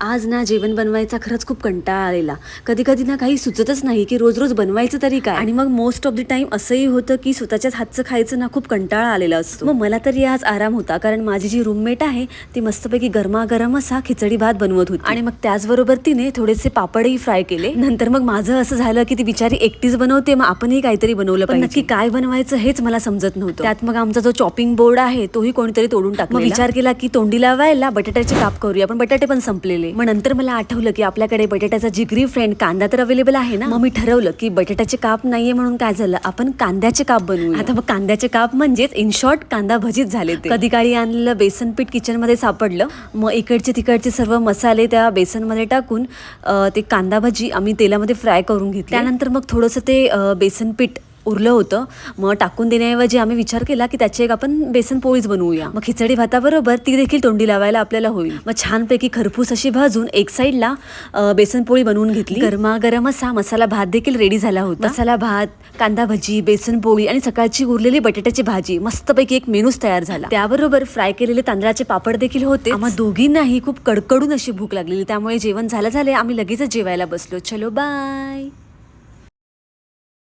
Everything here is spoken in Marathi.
आज ना जेवण बनवायचा खरंच खूप कंटाळा आलेला. कधी कधी ना काही सुचतच नाही की रोज रोज बनवायचं तरी काय. आणि मग मोस्ट ऑफ द टाइम असंही होतं की स्वतःच्याच हातचं खायचं ना खूप कंटाळा आलेला असतो. मग मला तरी आज आराम होता कारण माझी जी रूममेट आहे ती मस्तपैकी गरमागरम असा खिचडी भात बनवत होती. आणि मग त्याचबरोबर तिने थोडेसे पापडही फ्राय केले. नंतर मग माझं असं झालं की ती बिचारी एकटीच बनवते मग आपणही काहीतरी बनवलं पण नक्की काय बनवायचं हेच मला समजत नव्हतं. त्यात मग आमचा जो चॉपिंग बोर्ड आहे तोही कोणीतरी तोडून टाकला विचार केला की तोंडी लावायला बटाट्याचे काप करूया पण बटाटे पण संपलेले. मग नंतर मला आठवलं की आपल्याकडे बटाट्याचा जिगरी फ्रेंड कांदा तर अवेलेबल आहे ना. मग मी ठरवलं की बटाट्याचे काप नाहीये म्हणून काय झालं? आपण कांद्याचे काप बनवू आता मग कांद्याचे काप म्हणजेच इन शॉर्ट कांदा भजीत झाले कधी काळी आणलेलं बेसन पीठ किचनमध्ये सापडलं. मग इकडचे तिकडचे सर्व मसाले त्या बेसनमध्ये टाकून ते कांदा भजी आम्ही तेलामध्ये फ्राय करून घेतली. त्यानंतर मग थोडंसं ते बेसन पीठ उरलं होतं. मग टाकून देण्याऐवजी आम्ही विचार केला की त्याची एक आपण बेसन पोळीच बनवूया. मग खिचडी भाताबरोबर ती देखील तोंडी लावायला आपल्याला होईल. मग छानपैकी खरपूस अशी भाजून एक साईडला बेसन पोळी बनवून घेतली. गरमागरम असा मसाला भात देखील रेडी झाला होता. मसाला भात कांदा भजी बेसन पोळी आणि सकाळची उरलेली बटाट्याची भाजी मस्तपैकी एक मेनूच तयार झाला. त्याबरोबर फ्राय केलेले तांदळाचे पापड देखील होते. मग दोघींनाही खूप कडकडून अशी भूक लागलेली. त्यामुळे जेवण झालं झाले आम्ही लगेचच जेवायला बसलो. चलो बाय